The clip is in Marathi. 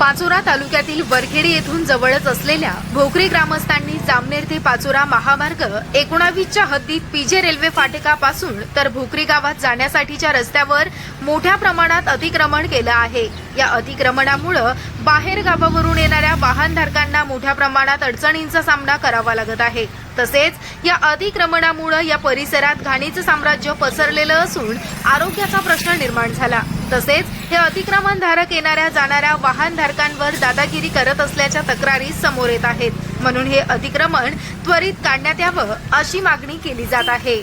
पाचोरा तालुक्यातील वरखेडी येथून जवळच असलेल्या भोकरी ग्रामस्थांनी जामनेर ते पाचोरा महामार्ग एकोणावीसच्या हद्दीत पीजे रेल्वे फाटकापासून तर भोकरी गावात जाण्यासाठीच्या रस्त्यावर मोठ्या प्रमाणात अतिक्रमण केलं आहे. या अतिक्रमणामुळं बाहेर गावावरून येणाऱ्या वाहनधारकांना मोठ्या प्रमाणात अडचणींचा सामना करावा लागत आहे. तसेच या अतिक्रमणामुळं या परिसरात घाणीचं साम्राज्य पसरलेलं असून आरोग्याचा प्रश्न निर्माण झाला. तसेच हे अतिक्रमणधारक येणाऱ्या जाणाऱ्या वाहनधारकांवर दादागिरी करत असल्याच्या तक्रारी समोर येत आहेत. म्हणून हे अतिक्रमण त्वरित काढण्यात यावं अशी मागणी केली जात आहे.